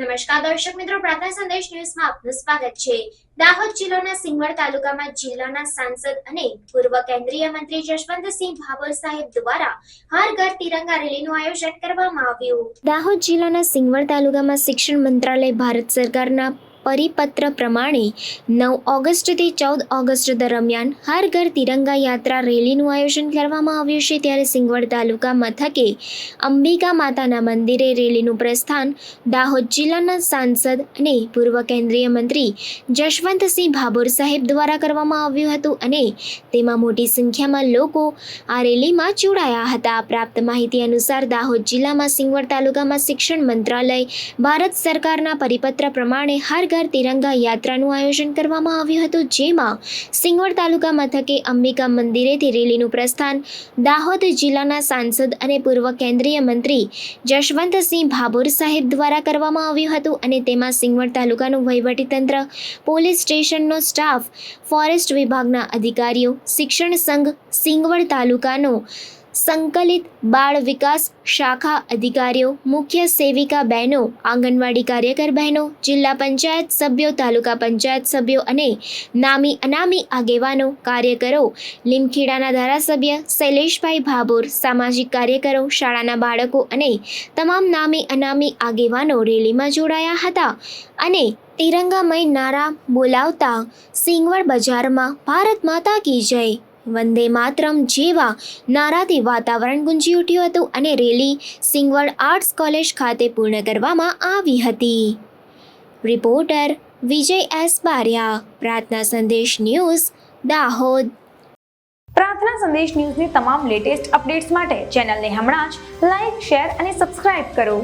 નમસ્કાર દર્શક મિત્રો પ્રાર્થના સંદેશ ન્યૂઝમાં આપનું સ્વાગત છે. દાહોદ જિલ્લાના સિંગવડ તાલુકામાં જિલ્લાના સાંસદ અને પૂર્વ કેન્દ્રીય મંત્રી જશવંતસિંહ ભાભોર સાહેબ દ્વારા હર ઘર તિરંગા રેલીનું આયોજન કરવામાં આવ્યું. દાહોદ જિલ્લાના સિંગવડ તાલુકામાં શિક્ષણ મંત્રાલય ભારત સરકારના પરિપત્ર પ્રમાણે નવ ઓગસ્ટથી ચૌદ ઓગસ્ટ દરમિયાન હર ઘર તિરંગા યાત્રા રેલીનું આયોજન કરવામાં આવ્યું છે. ત્યારે સિંગવડ તાલુકા મથકે અંબિકા માતાના મંદિરે રેલીનું પ્રસ્થાન દાહોદ જિલ્લાના સાંસદ અને પૂર્વ કેન્દ્રીય મંત્રી જશવંતસિંહ ભાભોર સાહેબ દ્વારા કરવામાં આવ્યું હતું અને તેમાં મોટી સંખ્યામાં લોકો આ રેલીમાં જોડાયા હતા. પ્રાપ્ત માહિતી અનુસાર દાહોદ જિલ્લામાં સિંગવડ તાલુકામાં શિક્ષણ મંત્રાલય, ભારત સરકારના પરિપત્ર પ્રમાણે હર ઘર તિરંગા યાત્રાનું આયોજન કરવામાં આવ્યું હતું, જેમાં સિંગવડ તાલુકા મથકે અંબિકા મંદિરેથી રેલીનું પ્રસ્થાન, દાહોદ જિલ્લાના સાંસદ અને પૂર્વ કેન્દ્રીય મંત્રી જશવંતસિંહ ભાભોર સાહેબ દ્વારા કરવામાં આવ્યું હતું અને તેમાં સિંગવડ તાલુકાનું વહીવટીતંત્ર, પોલીસ સ્ટેશનનો સ્ટાફ, ફોરેસ્ટ વિભાગના અધિકારીઓ, શિક્ષણ સંઘ સિંગવડ તાલુકાનો સંકલિત બાળ વિકાસ શાખા અધિકારીઓ, મુખ્ય સેવિકા બહેનો, આંગણવાડી કાર્યકર બહેનો, જિલ્લા પંચાયત સભ્યો, તાલુકા પંચાયત સભ્યો અને નામી અનામી આગેવાનો, કાર્યકરો, લીમખેડાના ધારાસભ્ય, શૈલેષભાઈ ભાભોર, સામાજિક કાર્યકરો, શાળાના બાળકો અને તમામ નામી અનામી આગેવાનો રેલીમાં જોડાયા હતા અને તિરંગામય નારા બોલાવતા સિંગવડ બજારમાં ભારત માતા કી જય. વંદે માતરમ જેવા નારાથી વાતાવરણ ગુંજી ઉઠ્યું હતું અને રેલી સિંગવડ આર્ટ્સ કોલેજ ખાતે પૂર્ણ કરવામાં આવી હતી. રિપોર્ટર વિજય એસ બારિયા, પ્રાર્થના સંદેશ ન્યૂઝ, દાહોદ. પ્રાર્થના સંદેશ ન્યૂઝની તમામ લેટેસ્ટ અપડેટ્સ માટે ચેનલને હમણાં જ લાઈક, શેર અને સબસ્ક્રાઇબ કરો.